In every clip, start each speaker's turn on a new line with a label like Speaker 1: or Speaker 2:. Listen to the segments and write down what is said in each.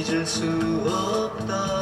Speaker 1: 잊을 수 없다.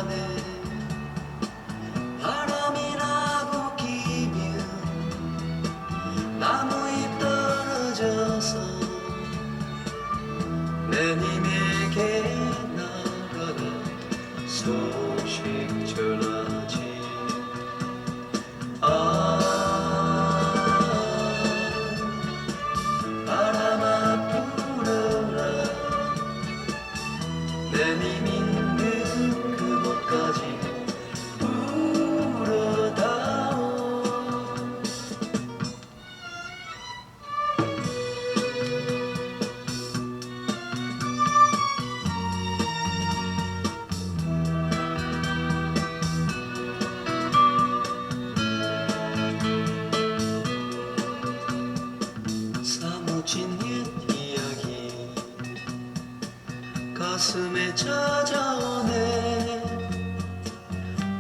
Speaker 1: 가슴에 찾아오네.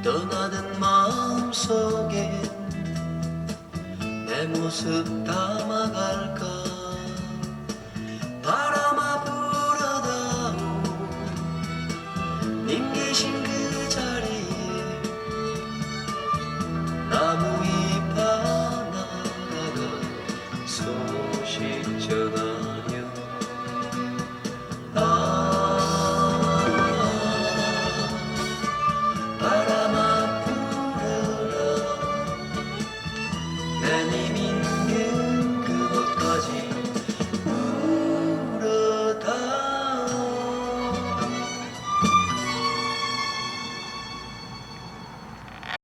Speaker 1: 떠나는 마음 속에 내 모습 담아갈까? 바람아 불어다오. 님 계신 그 자리에 나무 잎 하나가 소식 전하